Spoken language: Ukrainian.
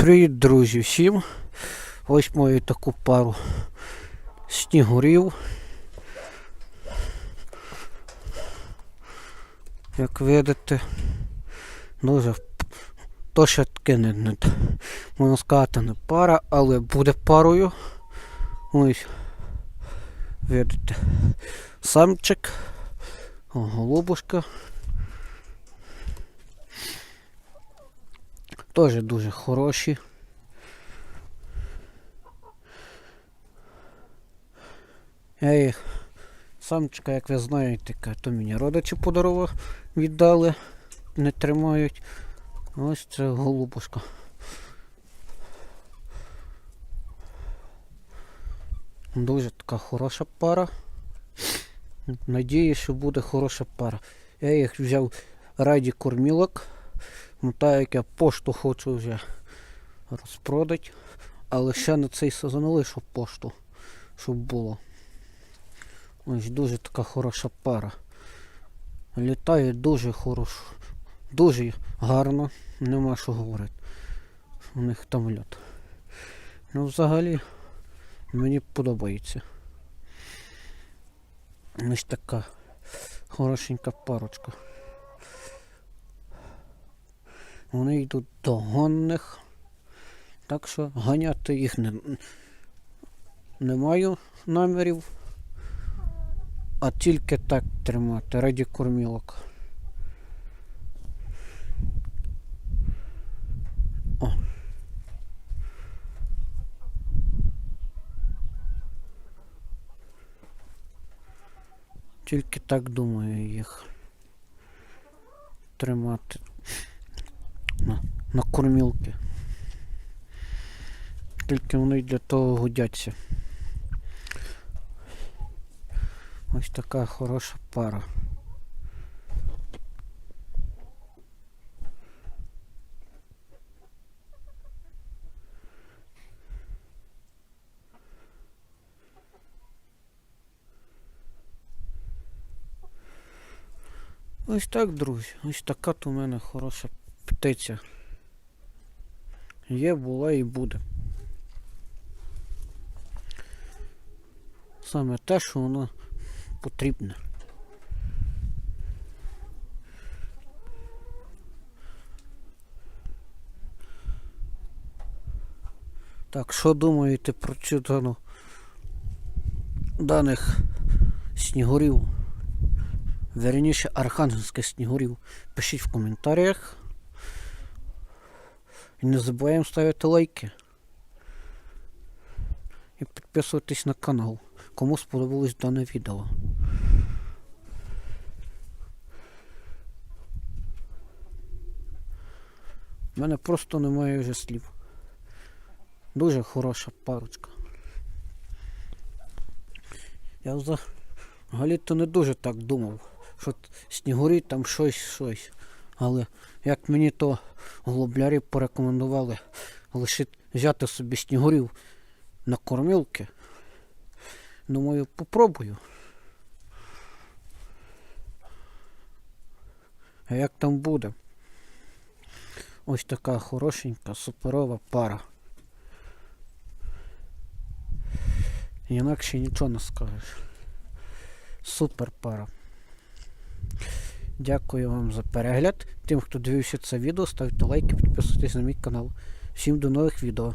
Привіт, друзі, всім. Ось маю таку пару снігурів. Як видите, дуже то ще не, не можна сказати не пара, але буде парою. Ось. Видите. Самчик. Голубушка. Теж дуже хороші. Я їх самчика, як ви знаєте, то мені родичі подарував, віддали, не тримають. Ось це голубушка. Дуже така хороша пара. Надію, що буде хороша пара. Я їх взяв раді кормілок. Ну так як я пошту хочу вже розпродати. Але ще на цей сезон лишу пошту, щоб було. Ось дуже така хороша пара. Літає дуже хорошо. Дуже гарно, нема що говорити. У них там льот. Ну взагалі мені подобається. Ось така хорошенька парочка. Вони йдуть до гонних. Так що ганяти їх не, не маю намірів. А тільки так тримати раді кормілок. О. Тільки так думаю їх тримати на, кормілки. Тільки вони для того годяться. Ось така хороша пара. Ось так, друзі. Ось така то мене хороша птиця. Є, була і буде. Саме те, що воно потрібне. Так, що думаєте про цю дану даних снігурів? Верніше архангельських снігурів. Пишіть в коментарях. І не забуваємо ставити лайки. І підписуватись на канал, кому сподобалось дане відео. У мене просто немає вже слів. Дуже хороша парочка. Я взагалі-то не дуже так думав, що снігурі там щось щось. Але як мені то голублярі порекомендували лише взяти собі снігурів на кормілки, думаю, попробую. А як там буде? Ось така хорошенька, суперова пара. Інакше нічого не скажеш. Супер пара. Дякую вам за перегляд. Тим, хто дивився це відео, ставте лайки, підписуйтесь на мій канал. Всім до нових відео.